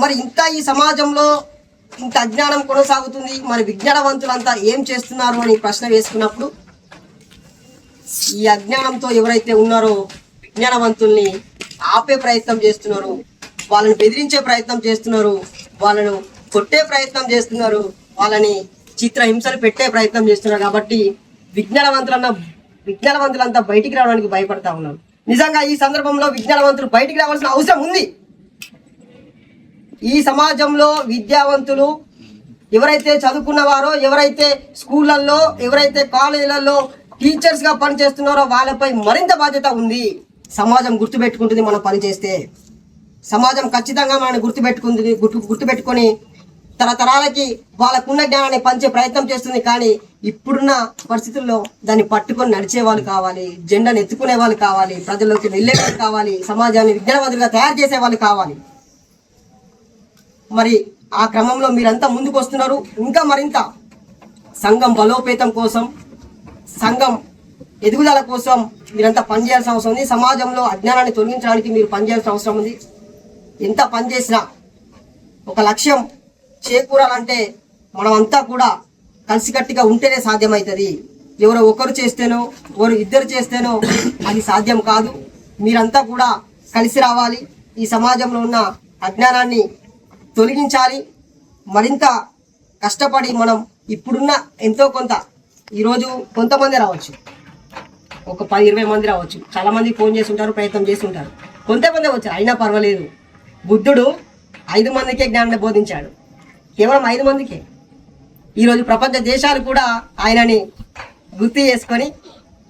మరి ఇంత ఈ సమాజంలో ఇంత అజ్ఞానం కొనసాగుతుంది మరి విజ్ఞానవంతులంతా ఏం చేస్తున్నారు అని ప్రశ్న వేసుకున్నప్పుడు ఈ అజ్ఞానంతో ఎవరైతే ఉన్నారో విజ్ఞానవంతుల్ని ఆపే ప్రయత్నం చేస్తున్నారు వాళ్ళని బెదిరించే ప్రయత్నం చేస్తున్నారు వాళ్ళను కొట్టే ప్రయత్నం చేస్తున్నారు వాళ్ళని చిత్రహింసలు పెట్టే ప్రయత్నం చేస్తున్నారు కాబట్టి విజ్ఞానవంతులన్న విజ్ఞానవంతులంతా బయటికి రావడానికి భయపడతా ఉన్నారు. నిజంగా ఈ సందర్భంలో విజ్ఞానవంతులు బయటికి రావాల్సిన అవసరం ఉంది. ఈ సమాజంలో విద్యావంతులు ఎవరైతే చదువుకున్నవారో ఎవరైతే స్కూళ్ళల్లో ఎవరైతే కాలేజీలలో టీచర్స్గా పనిచేస్తున్నారో వాళ్ళపై మరింత బాధ్యత ఉంది. సమాజం గుర్తుపెట్టుకుంటుంది మనం పనిచేస్తే. సమాజం ఖచ్చితంగా మనల్ని గుర్తుపెట్టుకుంటుంది గుర్తు గుర్తుపెట్టుకొని తరతరాలకి వాళ్ళకున్న జ్ఞానాన్ని పంచే ప్రయత్నం చేస్తుంది. కానీ ఇప్పుడున్న పరిస్థితుల్లో దాన్ని పట్టుకొని నడిచే వాళ్ళు కావాలి జెండాను ఎత్తుకునే వాళ్ళు కావాలి ప్రజల్లోకి వెళ్ళే వాళ్ళు కావాలి సమాజాన్ని విజ్ఞానవంతులుగా తయారు చేసే వాళ్ళు కావాలి. మరి ఆ క్రమంలో మీరంతా ముందుకు వస్తున్నారు. ఇంకా మరింత సంఘం బలోపేతం కోసం సంఘం ఎదుగుదల కోసం మీరంతా పనిచేయాల్సిన అవసరం ఉంది. సమాజంలో అజ్ఞానాన్ని తొలగించడానికి మీరు పనిచేయాల్సిన అవసరం ఉంది. ఎంత పనిచేసినా ఒక లక్ష్యం చేకూరాలంటే మనమంతా కూడా కలిసికట్టుగా ఉంటేనే సాధ్యమవుతుంది ఎవరో ఒకరు చేస్తేనో ఎవరు ఇద్దరు చేస్తేనో అది సాధ్యం కాదు. మీరంతా కూడా కలిసి రావాలి. ఈ సమాజంలో ఉన్న అజ్ఞానాన్ని తొలగించాలి. మరింత కష్టపడి మనం ఇప్పుడున్న ఎంతో కొంత ఈరోజు కొంతమంది రావచ్చు. ఒక పది ఇరవై మంది రావచ్చు. చాలా మంది ఫోన్ చేసి ఉంటారు ప్రయత్నం చేసి ఉంటారు కొంతమంది వచ్చారు అయినా పర్వాలేదు. బుద్ధుడు ఐదు మందికే జ్ఞానాన్ని బోధించాడు. కేవలం ఐదు మందికే. ఈరోజు ప్రపంచ దేశాలు కూడా ఆయనని గుర్తు చేసుకొని